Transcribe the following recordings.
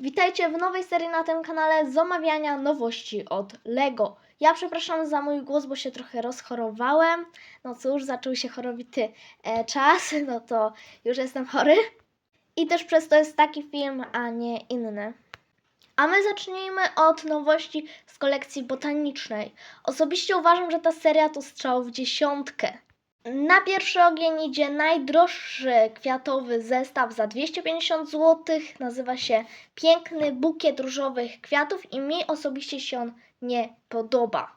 Witajcie w nowej serii na tym kanale z omawiania nowości od LEGO. Ja przepraszam za mój głos, bo się trochę rozchorowałem. No cóż, zaczął się chorowity e, czas, no to już jestem chory. I też przez to jest taki film, a nie inny. A my zacznijmy od nowości z kolekcji botanicznej. Osobiście uważam, że ta seria to strzał w dziesiątkę. Na pierwszy ogień idzie najdroższy kwiatowy zestaw za 250 zł. Nazywa się Piękny bukiet różowych kwiatów i mi osobiście się on nie podoba.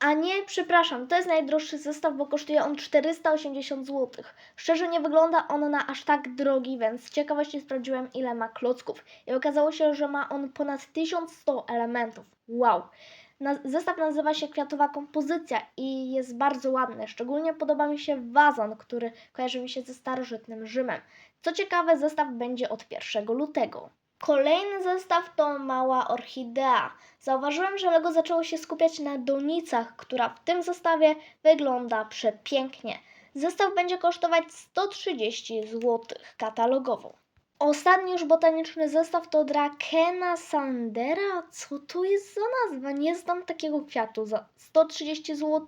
A nie, przepraszam, to jest najdroższy zestaw, bo kosztuje on 480 zł. Szczerze nie wygląda on na aż tak drogi, więc z ciekawości sprawdziłem ile ma klocków. I okazało się, że ma on ponad 1100 elementów. Wow! Zestaw nazywa się Kwiatowa Kompozycja i jest bardzo ładny. Szczególnie podoba mi się wazon, który kojarzy mi się ze starożytnym Rzymem. Co ciekawe, zestaw będzie od 1 lutego. Kolejny zestaw to mała orchidea. Zauważyłem, że Lego zaczęło się skupiać na donicach, która w tym zestawie wygląda przepięknie. Zestaw będzie kosztować 130 zł katalogowo. Ostatni już botaniczny zestaw to Drakena Sandera. Co to jest za nazwa? Nie znam takiego kwiatu za 130 zł.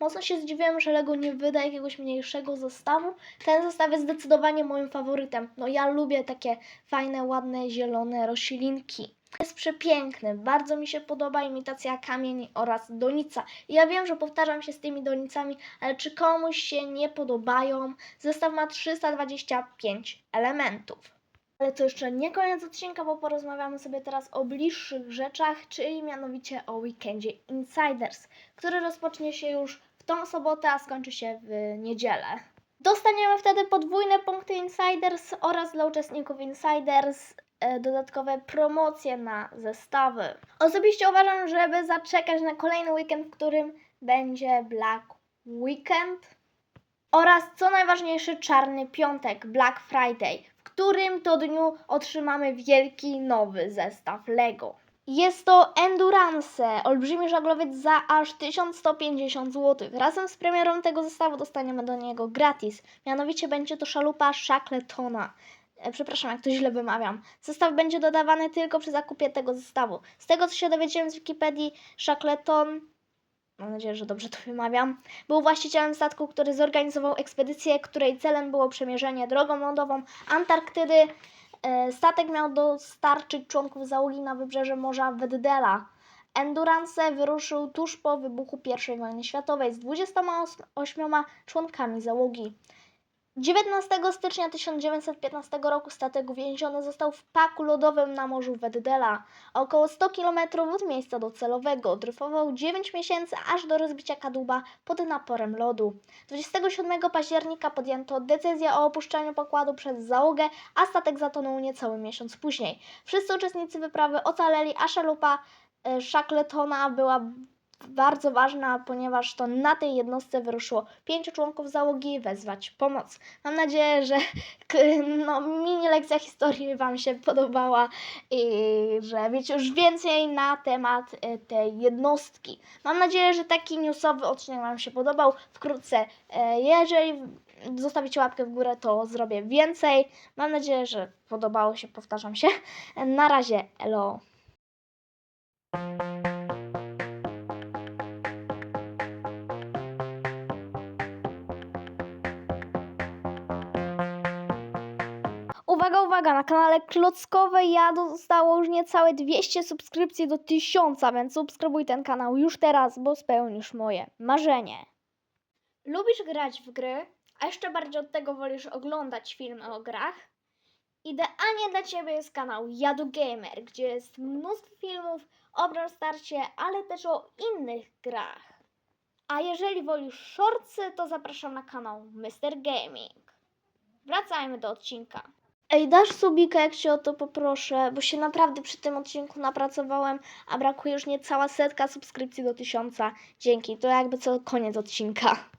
Mocno się zdziwiłem, że Lego nie wyda jakiegoś mniejszego zestawu. Ten zestaw jest zdecydowanie moim faworytem. No ja lubię takie fajne, ładne, zielone roślinki. Jest przepiękny, bardzo mi się podoba imitacja kamieni oraz donica. Ja wiem, że powtarzam się z tymi donicami, ale czy komuś się nie podobają? Zestaw ma 325 elementów. Ale to jeszcze nie koniec odcinka, bo porozmawiamy sobie teraz o bliższych rzeczach, czyli mianowicie o weekendzie Insiders, który rozpocznie się już w tą sobotę, a skończy się w niedzielę. Dostaniemy wtedy podwójne punkty Insiders oraz dla uczestników Insiders e, dodatkowe promocje na zestawy. Osobiście uważam, żeby zaczekać na kolejny weekend, w którym będzie Black Weekend oraz co najważniejszy czarny piątek, Black Friday, którym to dniu otrzymamy wielki nowy zestaw Lego. Jest to Endurance, olbrzymi żaglowiec za aż 1150 zł. Razem z premierą tego zestawu dostaniemy do niego gratis. Mianowicie będzie to szalupa Shackletona. E, Przepraszam, jak to źle wymawiam. Zestaw będzie dodawany tylko przy zakupie tego zestawu. Z tego, co się dowiedziałem z Wikipedii, Shackleton mam nadzieję, że dobrze to wymawiam, był właścicielem statku, który zorganizował ekspedycję, której celem było przemierzenie drogą lądową Antarktydy. E, Statek miał dostarczyć członków załogi na wybrzeże Morza Weddella. Endurance wyruszył tuż po wybuchu I wojny światowej z 28 członkami załogi. 19 stycznia 1915 roku statek uwięziony został w paku lodowym na morzu Weddella. Około 100 km od miejsca docelowego dryfował 9 miesięcy aż do rozbicia kadłuba pod naporem lodu. 27 października podjęto decyzję o opuszczeniu pokładu przez załogę, a statek zatonął niecały miesiąc później. Wszyscy uczestnicy wyprawy ocaleli, a szalupa e, Shackletona była bardzo ważna, ponieważ to na tej jednostce wyruszyło pięciu członków załogi wezwać pomoc. Mam nadzieję, że no, mini lekcja historii Wam się podobała i że wiecie już więcej na temat e, tej jednostki. Mam nadzieję, że taki newsowy odcinek Wam się podobał. Wkrótce, e, jeżeli zostawicie łapkę w górę, to zrobię więcej. Mam nadzieję, że podobało się, powtarzam się. Na razie, elo. Uwaga, uwaga, na kanale Klockowej ja zostało już niecałe 200 subskrypcji do 1000, więc subskrybuj ten kanał już teraz, bo spełnisz moje marzenie. Lubisz grać w gry, a jeszcze bardziej od tego wolisz oglądać filmy o grach? Idealnie dla Ciebie jest kanał Jadu Gamer, gdzie jest mnóstwo filmów o Brawl Starcie, ale też o innych grach. A jeżeli wolisz shortsy, to zapraszam na kanał Mr. Gaming. Wracajmy do odcinka. Ej, dasz subika, jak cię o to poproszę, bo się naprawdę przy tym odcinku napracowałem, a brakuje już niecała setka subskrypcji do tysiąca. Dzięki, to jakby co koniec odcinka.